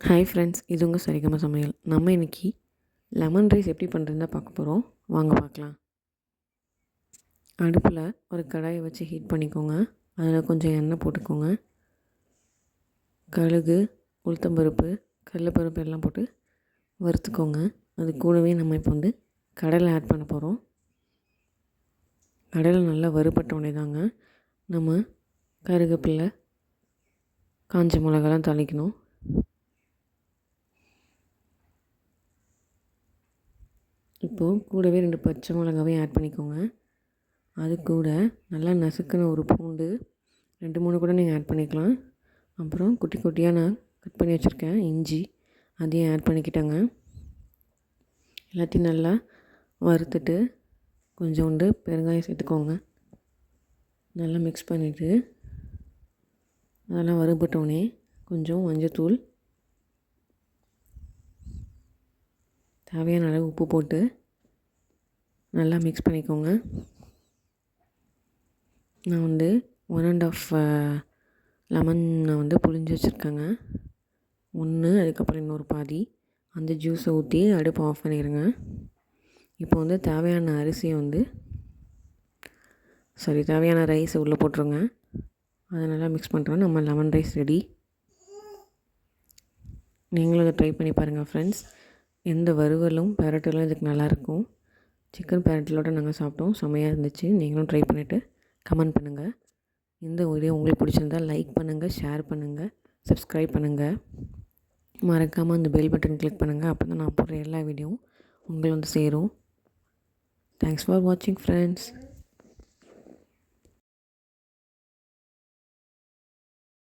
Hi friends இது உங்கள் சரிகம சமையல். நம்ம இன்னைக்கு லெமன் ரைஸ் எப்படி பண்ணுறதுன்னு பார்க்க போகிறோம் வாங்க பார்க்கலாம். அடுப்பில் ஒரு கடாயை வச்சு ஹீட் பண்ணிக்கோங்க. அதில் கொஞ்சம் எண்ணெய் போட்டுக்கோங்க. கழுகு உளுத்தம்பருப்பு கடலைப்பருப்பு எல்லாம் போட்டு வறுத்துக்கோங்க. அது கூடவே நம்ம இப்போ வந்து கடலை ஆட் பண்ண போகிறோம் கடலை நல்லா வறுபட்ட உடனே தாங்க நம்ம கருவேப்பிலை காஞ்ச மிளகாலாம் தாளிக்கணும். இப்போது கூடவே ரெண்டு பச்சை மிளகாவையும் ஆட் பண்ணிக்கோங்க. அது கூட நல்லா நசுக்கின ஒரு பூண்டு ரெண்டு மூணு கூட நீங்கள் ஆட் பண்ணிக்கலாம். அப்புறம் குட்டி குட்டியாக நான் கட் பண்ணி வச்சுருக்கேன் இஞ்சி அதையும் ஆட் பண்ணிக்கிட்டேங்க. எல்லாத்தையும் நல்லா வறுத்துட்டு கொஞ்சோண்டு பெருங்காயம் சேர்த்துக்கோங்க. நல்லா மிக்ஸ் பண்ணிவிட்டு அதெல்லாம் வறுபட்டோடனே கொஞ்சம் மஞ்சத்தூள் தேவையான அளவு உப்பு போட்டு நல்லா மிக்ஸ் பண்ணிக்கோங்க. நான் வந்து ஒன் அண்ட் ஆஃப் லெமன் நான் வந்து புழிஞ்சு வச்சுருக்கேங்க. ஒன்று அதுக்கப்புறம் இன்னொரு பாதி. அந்த ஜூஸை ஊற்றி அடுப்பை ஆஃப் பண்ணிடுங்க. இப்போ வந்து தேவையான அரிசியை வந்து சாரி தேவையான ரைஸை உள்ளே போட்டுருங்க. அதை நல்லா மிக்ஸ் பண்ணுறோம் நம்ம லெமன் ரைஸ் ரெடி நீங்களும் அதை ட்ரை பண்ணி பாருங்கள் ஃப்ரெண்ட்ஸ் எந்த வறுவலும் பெரட்டலும் இதுக்கு நல்லாயிருக்கும். சிக்கன் பெரட்டலோடு நாங்கள் சாப்பிட்டோம். செம்மையாக இருந்துச்சு. நீங்களும் ட்ரை பண்ணிவிட்டு கமெண்ட் பண்ணுங்கள் இந்த வீடியோ உங்களுக்கு பிடிச்சிருந்தால் லைக் பண்ணுங்கள் ஷேர் பண்ணுங்கள் சப்ஸ்கிரைப் பண்ணுங்கள் மறக்காமல் அந்த பெல் பட்டன் கிளிக் பண்ணுங்கள் அப்போ தான் நான் போடுற எல்லா வீடியோவும் உங்களை வந்து சேரும். தேங்க்ஸ் ஃபார் வாட்சிங் ஃப்ரெண்ட்ஸ்